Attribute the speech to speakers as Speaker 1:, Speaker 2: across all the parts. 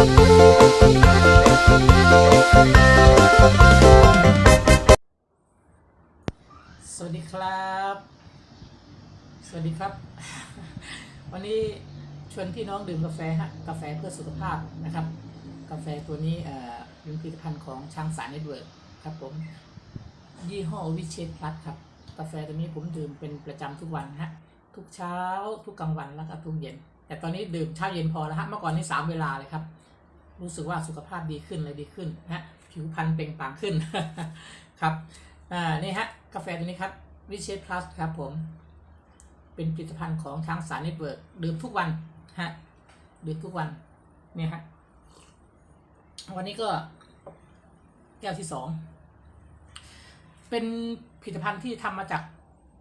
Speaker 1: สวัสดีครับ สวัสดีครับ วันนี้ชวนพี่น้องดื่มกาแฟฮะ กาแฟเพื่อสุขภาพนะครับ กาแฟตัวนี้เอ่อยึงผลิตภัณฑ์ของช้างสารเน็ตเวิร์กครับผม ยี่ห้อวิเชตพลัสครับ กาแฟตัวนี้ผมดื่มเป็นประจำทุกวันฮะ ทุกเช้า ทุกกลางวันแล้วก็ทุกเย็นแต่ตอนนี้ดื่มเช้าเย็นพอแล้วฮะเมื่อก่อนนี่สามเวลาเลยครับ รู้สึกว่าสุขภาพดีขึ้นเลยดีขึ้นนะฮะผิวพรรณเปล่งปลั่งขึ้นครับอ่านี่ฮะกาแฟตัวนี้ครับวิเชษพลัสครับผม เป็นผลิตภัณฑ์ของช้างสารเน็ตเวิร์กดื่มทุกวันฮะดื่มทุกวันเนี่ยฮะวันนี้ก็แก้วที่สองเป็นผลิตภัณฑ์ที่ทำมาจาก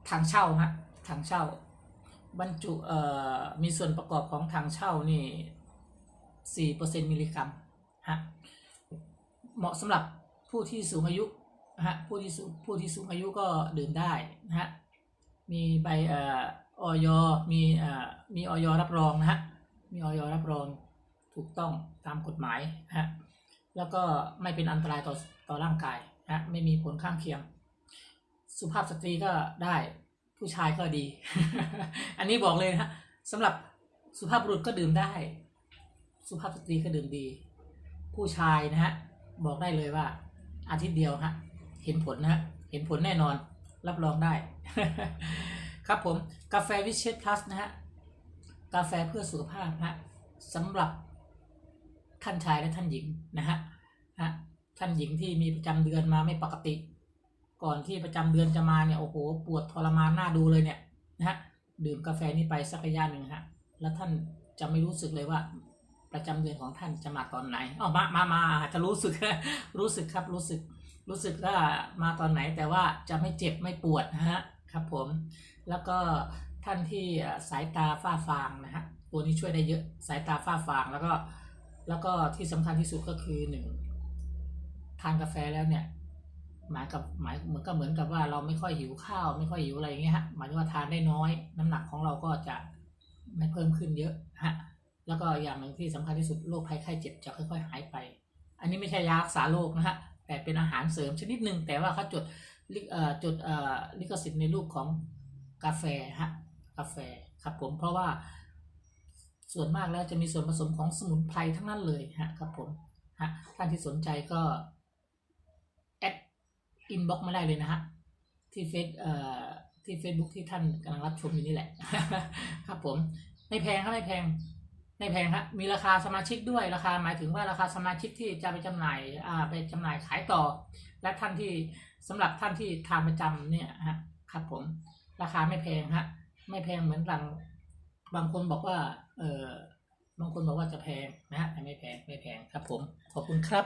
Speaker 1: ถังเช่าฮะถังเช่า บรรจุเอ่อมีส่วนประกอบของถังเช่านี่ สี่เปอร์เซ็นมิลลิกรัมฮะเหมาะสำหรับผู้ที่สูงอายุนะฮะผู้ที่สูงผู้ที่สูงอายุก็ดื่มได้นะฮะมีใบเอ่อออยมีเอ่อมีออยรับรองนะฮะมีออยรับรองถูกต้องตามกฎหมายฮะแล้วก็ไม่เป็นอันตรายต่อต่อร่างกายนะฮะไม่มีผลข้างเคียง สุภาพสตรีก็ได้ผู้ชายก็ดี อันนี้บอกเลยนะฮะสำหรับสุภาพบุรุษก็ดื่มได้ สุภาพสตรีก็ดื่มดี ผู้ชายนะฮะบอกได้เลยว่า อาทิตย์เดียวฮะเห็นผลนะฮะเห็นผลแน่นอนรับรองได้ ครับผมกาแฟวิเชตพลัสนะฮะกาแฟเพื่อสุขภาพฮะสำหรับท่านชายและท่านหญิงนะฮะฮะท่านหญิงที่มีประจำเดือนมาไม่ปกติ ก่อนที่ประจำเดือนจะมาเนี่ยโอ้โหปวดทรมานหน้าดูเลยเนี่ยนะฮะดื่มกาแฟนี้ไปสักระยะหนึ่งฮะแล้วท่านจะไม่รู้สึกเลยว่า ประจำเดือนของท่านจะมาตอนไหนอ๋อมามามาจะรู้สึกรู้สึกครับรู้สึกรู้สึกว่ามาตอนไหนแต่ว่าจะไม่เจ็บไม่ปวดนะฮะครับผม แล้วก็ท่านที่สายตาฝ้าฟางนะฮะตัวนี้ช่วยได้เยอะสายตาฝ้าฟางแล้วก็แล้วก็ที่สำคัญที่สุดก็คือหนึ่งทานกาแฟแล้วเนี่ยหมายกับหมายเหมือนก็เหมือนกับว่าเราไม่ค่อยหิวข้าว ไม่ค่อยหิวอะไรอย่างเงี้ยฮะหมายถึงว่าทานได้น้อย น้ำหนักของเราก็จะไม่เพิ่มขึ้นเยอะฮะ แล้วก็อย่างหนึ่งที่สำคัญที่สุดโรคภัยไข้เจ็บจะค่อยๆ หายไป อันนี้ไม่ใช่ยารักษาโรคนะฮะแต่เป็นอาหารเสริมชนิดหนึ่งแต่ว่าเขาจดจดลิขสิทธิ์ในรูปของกาแฟฮะกาแฟครับผมเพราะว่าส่วนมากแล้วจะมีส่วนผสมของสมุนไพรทั้งนั้นเลยฮะครับผมฮะท่านที่สนใจก็แอดอินบ็อกมาได้เลยนะฮะที่เฟซเอ่อที่เฟซบุ๊กที่ท่านกำลังรับชมอยู่นี่แหละ ครับผม ไม่แพงครับไม่แพง ไม่แพงฮะมีราคาสมาชิกด้วยราคาหมายถึงว่าราคาสมาชิกที่จะไปจำหน่ายอ่าไปจำหน่ายขายต่อ และท่านที่สำหรับท่านที่ทานประจำเนี่ยฮะครับผมราคาไม่แพงฮะไม่แพงเหมือนบางบางคนบอกว่าเออบางคนบอกว่าจะแพงนะฮะไม่แพงไม่แพงครับผมขอบคุณครับ